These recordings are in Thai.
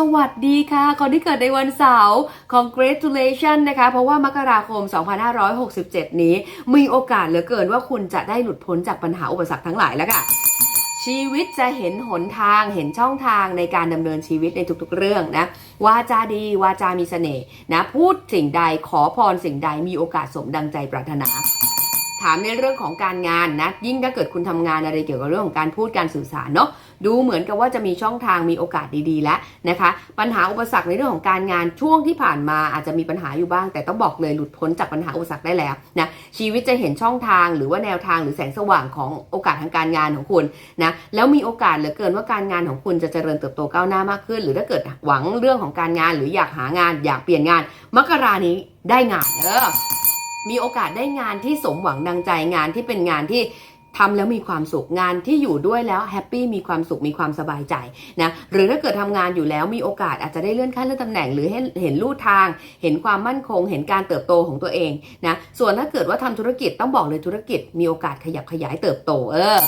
สวัสดีค่ะ คนที่เกิดในวันเสาร์ congratulation นะคะ เพราะว่ามกราคม 2567 นี้ มีโอกาสเหลือเกินว่าคุณจะได้หลุดพ้นจากปัญหาอุปสรรคทั้งหลายแล้วค่ะ ชีวิตจะเห็นหนทางเห็นช่องทางในการดำเนินชีวิตในทุกๆเรื่องนะวาจาดีวาจามีเสน่ห์นะพูดสิ่งใดขอพรสิ่งใดมีโอกาสสมดังใจปรารถนาถามในเรื่องของการงานนะยิ่งถ้าเกิดคุณทำงานอะไรเกี่ยวกับเรื่องของการพูดการสื่อสารเนาะ ดูเหมือนกับว่าจะมีช่องทางมีโอกาสดีๆ แล้วนะคะ ปัญหาอุปสรรคในเรื่องของการงานช่วงที่ผ่านมาอาจจะมีปัญหาอยู่บ้าง แต่ต้องบอกเลยหลุดพ้นจากปัญหาอุปสรรคได้แล้วนะชีวิตจะเห็นช่องทางหรือว่าแนวทางหรือแสงสว่างของโอกาสทางการงานของคุณนะแล้วมีโอกาสเหลือเกินว่าการงานของคุณจะเจริญเติบโตก้าวหน้ามากขึ้น หรือถ้าเกิดหวังเรื่องของการงาน หรืออยากหางานอยากเปลี่ยนงานมกรานี้ได้งานเออมีโอกาสได้งานที่สมหวังดังใจงานที่เป็นงานที่ ทำแล้วมีความสุขงานที่อยู่ด้วยแล้วแฮปปี้มีความสุขมีความสบายใจนะหรือถ้าเกิดทำงานอยู่แล้วมีโอกาสอาจจะได้เลื่อนขั้นเลื่อนตำแหน่งหรือเห็นลู่ทาง เห็นความมั่นคง เห็นการเติบโตของตัวเองนะส่วนถ้าเกิดว่าทำธุรกิจต้องบอกเลยธุรกิจมีโอกาสขยับขยายเติบโตเออ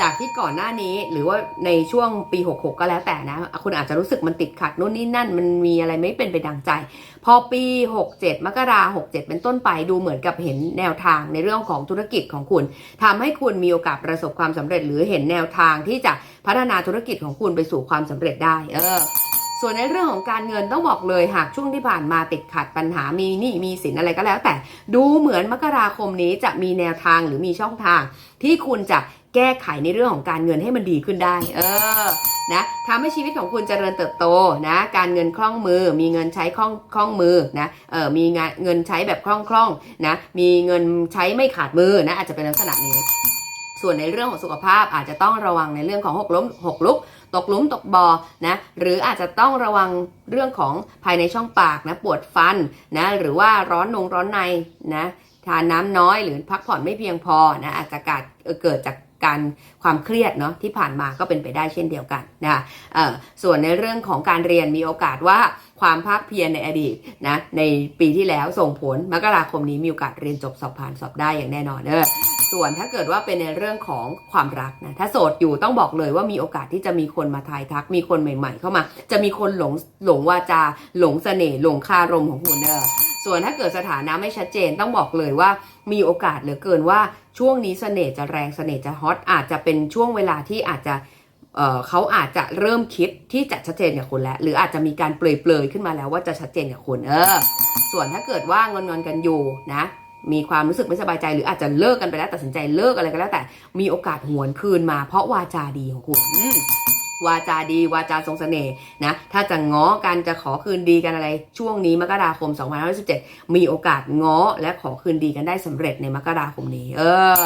จากที่ก่อนหน้านี้หรือว่าในช่วงปี 66 ก็แล้วแต่นะ คุณอาจจะรู้สึกมันติดขัดนู่นนี่นั่น มันมีอะไรไม่เป็นไปดังใจ พอปี 67 มกราหก67เป็นต้นไปดูเหมือนกับเห็นแนวทางในเรื่องของธุรกิจของคุณทำให้คุณมีโอกาสประสบความสำเร็จ หรือเห็นแนวทางที่จะพัฒนาธุรกิจของคุณไปสู่ความสำเร็จได้ เออส่วนในเรื่องของการเงินต้องบอกเลยหากช่วงที่ผ่านมาติดขัดปัญหามีหนี้มีสินอะไรก็แล้ว แต่ดูเหมือนมกราคมนี้จะมีแนวทางหรือมีช่องทางที่คุณจะ แก้ไขในเรื่องของการเงินให้มันดีขึ้นได้ เออนะทำให้ชีวิตของคุณเจริญเติบโตนะการเงินคล่องมือ มีเงินใช้คล่องคล่องมือนะเออมีงานเงินใช้แบบคล่องคล่องนะมีเงินใช้ไม่ขาดมือนะอาจจะเป็นลักษณะนี้ ส่วนในเรื่องของสุขภาพอาจจะต้องระวังในเรื่องของหกล้มหกลุกตกหลุมตกบอ่อนะหรืออาจจะต้องระวังเรื่องของภายในช่องปากนะปวดฟันนะหรือว่าร้อนนงร้อนในนะทานน้ำน้อยหรือพักผ่อนไม่เพียงพอนะอาจจะเกิดเกิดจาก การความเครียดเนาะที่ผ่านมาก็เป็นไปได้เช่นเดียวกันนะคะส่วนในเรื่องของการเรียนมีโอกาสว่าความภาคเพียรในอดีตนะในปีที่แล้วส่งผลมกราคมนี้มีโอกาสเรียนจบสอบผ่านสอบได้อย่างแน่นอนเออส่วนถ้าเกิดว่าเป็นในเรื่องของความรักนะถ้าโสดอยู่ต้องบอกเลยว่ามีโอกาสที่จะมีคนมาทายทัก มีคนใหม่ ๆ เข้ามา จะมีคนหลงหลงวาจาหลงเสน่ห์หลงคารมของคุณเนอะ ส่วนถ้าเกิดสถานะไม่ชัดเจนต้องบอกเลยว่ามีโอกาสเหลือเกินว่าช่วงนี้เสน่ห์จะแรงเสน่ห์จะฮอตอาจจะเป็นช่วงเวลาที่อาจจะเเขาอาจจะเริ่มคิดที่จะชัดเจนกับคุณแล้ว หรืออาจจะมีการเปลยๆขึ้นมาแล้วว่าจะชัดเจนกับคุณเออ ส่วนถ้าเกิดว่างอนๆกันอยู่นะมีความรู้สึกไม่สบายใจหรืออาจจะเลิกกันไปแล้วตัดสินใจเลิกอะไรก็แล้วแต่มีโอกาสหวนคืนมาเพราะวาจาดีของคุณ วาจาดีวาจาทรงเสน่ห์นะถ้าจะง้อกันจะขอคืนดีกันอะไร ช่วงนี้มกราคม2517มีโอกาสง้อและขอคืนดีกันได้สำเร็จในมกราคมนี้ เออ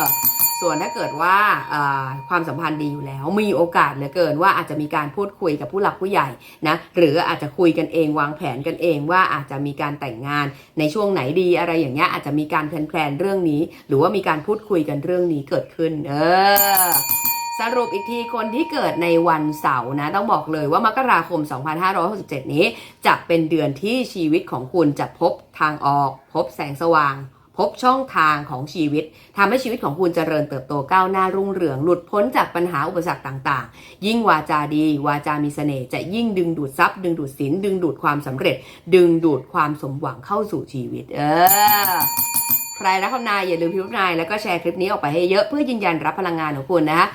ส่วนถ้าเกิดว่าอ่าความสัมพันธ์ดีอยู่แล้ว มีโอกาสเหลือเกินว่าอาจจะมีการพูดคุยกับผู้หลักผู้ใหญ่นะหรืออาจจะคุยกันเองวางแผนกันเองว่าอาจจะมีการแต่งงานในช่วงไหนดีอะไรอย่างเงี้ยอาจจะมีการแพลนเรื่องนี้ หรือว่ามีการพูดคุยกันเรื่องนี้เกิดขึ้น เออ สรุปอีกทีคนที่เกิดในวันเสาร์นะ ต้องบอกเลยว่ามกราคม 2567 นี้ จะเป็นเดือนที่ชีวิตของคุณจะพบทางออก พบแสงสว่าง พบช่องทางของชีวิตทำให้ชีวิตของคุณเจริญเติบโตก้าวหน้ารุ่งเรือง หลุดพ้นจากปัญหาอุปสรรคต่างๆ ยิ่งวาจาดี วาจามีเสน่ห์จะยิ่งดึงดูดทรัพย์ดึงดูดสินดึงดูดความสำเร็จ ดึงดูดความสมหวังเข้าสู่ชีวิต เออใครรักคำนายอย่าลืมพิมพ์นายแล้วก็แชร์คลิปนี้ออกไปให้เยอะเพื่อยืนยันรับพลังงานของคุณนะคะ